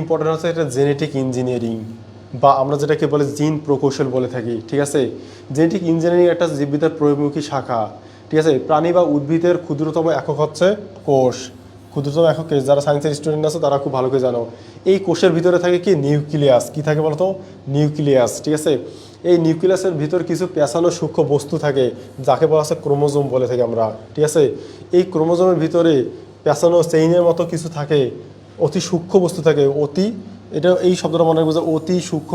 Important হচ্ছে এটা genetic engineering বা আমরা যেটাকে বলে জিন প্রকৌশল বলে থাকি, ঠিক আছে? জেনেটিক ইঞ্জিনিয়ারিং একটা জীববিদ্যার প্রয়োগমুখী শাখা, ঠিক আছে? প্রাণী বা উদ্ভিদের ক্ষুদ্রতম একক হচ্ছে কোষ। ক্ষুদ্রতম একক যারা সায়েন্সের স্টুডেন্ট আছে, তারা খুব ভালো করে জানো। এই কোষের ভিতরে থাকে কি? নিউক্লিয়াস কি থাকে বলতো? নিউক্লিয়াস ঠিক আছে? এই নিউক্লিয়াসের ভিতর কিছু পেঁচানো সূক্ষ্ম বস্তু থাকে, যাকে বলা হচ্ছে ক্রোমোজোম বলে থাকি আমরা, ঠিক আছে? এই ক্রোমোজোমের ভিতরে পেঁচানো চেইনের মতো কিছু থাকে অতি সূক্ষ্ম বস্তু থাকে, অতি, এটা এই শব্দটা মনে রাখব অতি সূক্ষ্ম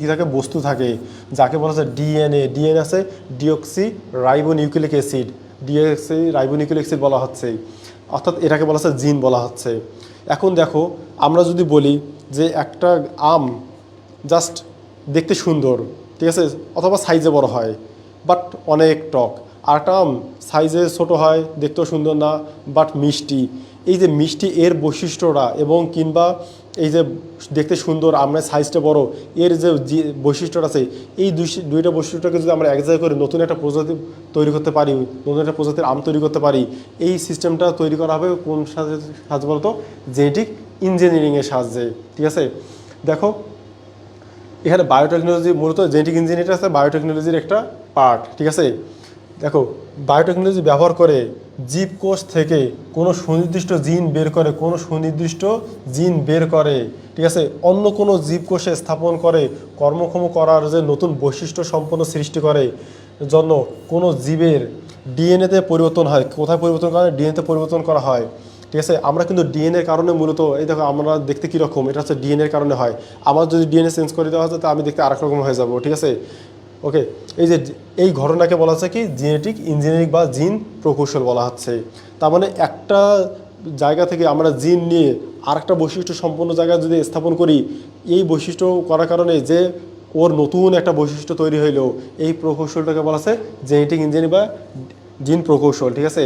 কি থাকে? বস্তু থাকে। যাকে বলা হচ্ছে ডিএনএ ডিএনএ আছে deoxyribonucleic acid deoxyribonucleic acid বলা হচ্ছে। অর্থাৎ এটাকে বলা হচ্ছে জিন বলা হচ্ছে। এখন দেখো, আমরা যদি বলি যে একটা আম জাস্ট দেখতে সুন্দর, ঠিক আছে? অথবা সাইজে বড় হয়, বাট অনেক টক। আরটা আম সাইজে ছোটো হয়, দেখতেও সুন্দর না, বাট মিষ্টি। এই যে মিষ্টি এর বৈশিষ্ট্যটা এবং কিংবা এই যে দেখতে সুন্দর, আমরা সাইজটা বড়, এর যে বৈশিষ্ট্যটা আছে, এই দুই দুইটা বৈশিষ্ট্যটাকে যদি আমরা এক জায়গায় করে নতুন একটা প্রজাতি তৈরি করতে পারি, নতুন একটা প্রজাতির আম তৈরি করতে পারি, এই সিস্টেমটা তৈরি করা হবে কোন সাহায্যে সাহায্য বলতো? জেনেটিক ইঞ্জিনিয়ারিংয়ের সাহায্যে, ঠিক আছে? দেখো, এখানে বায়োটেকনোলজি মূলত জেনেটিক ইঞ্জিনিয়ারিং আছে বায়োটেকনোলজির একটা পার্ট ঠিক আছে? দেখো বায়োটেকনোলজি ব্যবহার করে জীবকোষ থেকে কোনো সুনির্দিষ্ট জিন বের করে, কোনো সুনির্দিষ্ট জিন বের করে, ঠিক আছে? অন্য কোনো জীবকোষে স্থাপন করে, কর্মক্ষম করার যে নতুন বৈশিষ্ট্য সম্পন্ন সৃষ্টি করে, জন্য কোনো জীবের ডিএনএতে পরিবর্তন হয়। কোথায় পরিবর্তন করা হয় ডিএনএতে পরিবর্তন করা হয়। ঠিক আছে? আমরা কিন্তু ডিএনএর কারণে মূলত, এই দেখো, আমরা দেখতে কীরকম? এটা হচ্ছে ডিএনএর কারণে হয়। আমার যদি ডিএনএ চেঞ্জ করে দেওয়া হয় তো আমি দেখতে আরেক রকম হয়ে যাব, ঠিক আছে? ওকে এই যে এই ঘটনাকে বলা হচ্ছে কি জেনেটিক ইঞ্জিনিয়ারিং বা জিন প্রকৌশল বলা হচ্ছে। তার মানে একটা জায়গা থেকে আমরা জিন নিয়ে আরেকটা বৈশিষ্ট্য সম্পন্ন জায়গায় যদি স্থাপন করি, এই বৈশিষ্ট্য করার কারণে যে ওর নতুন একটা বৈশিষ্ট্য তৈরি হইল, এই প্রকৌশলটাকে বলা হচ্ছে জেনেটিক ইঞ্জিনিয়ারিং বা জিন প্রকৌশল, ঠিক আছে?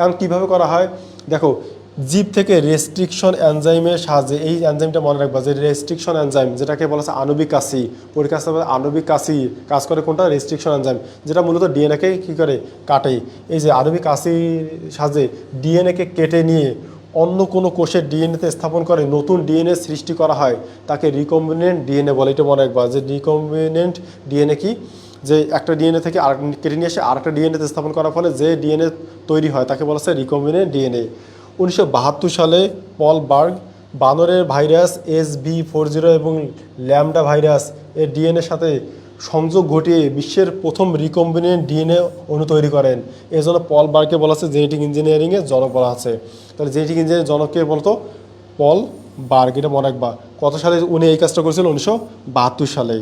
এখন কীভাবে করা হয়? দেখো জীব থেকে রেস্ট্রিকশন এনজাইমের সাহায্যে, এই এনজাইমটা মনে রাখবা যে রেস্ট্রিকশন এনজাইম যেটাকে বলা হচ্ছে আণবিক কাশি পরীক্ষা আণবিক কাশি, কাজ করে কোনটা? রেস্ট্রিকশন এনজাইম যেটা মূলত ডিএনএকে কী করে? কাটে। এই যে আণবিক কাশির সাহায্যে ডিএনএকে কেটে নিয়ে অন্য কোনো কোষের ডিএনএতে স্থাপন করে, নতুন ডিএনএ সৃষ্টি করা হয়, তাকে রিকম্বিনেন্ট ডিএনএ বলে। এটা মনে রাখবা যে রিকম্বিনেন্ট ডিএনএ কি? যে একটা ডিএনএ থেকে আর কেটে নিয়ে এসে আরেকটা ডিএনএতে স্থাপন করার ফলে যে ডিএনএ তৈরি হয়, তাকে বলা হচ্ছে রিকম্বিনেন্ট ডিএনএ উনিশশো বাহাত্তর সালে পল বার্গ, বানরের virus S V four zero এবং ল্যামডা ভাইরাস এর ডিএনএর সাথে সংযোগ ঘটিয়ে বিশ্বের প্রথম রিকম্বিনেন্ট ডিএনএ অণু তৈরি করেন। এই জন্য পল বার্গকে বলা হচ্ছে জেনেটিক ইঞ্জিনিয়ারিংয়ের জনক বলা আছে তাহলে জেনেটিক ইঞ্জিনিয়ারিং জনককে বলতো? Paul Berg. এটা মনে রাখবা। কত সালে উনি এই কাজটা করেছিলেন? উনিশশো বাহাত্তর সালে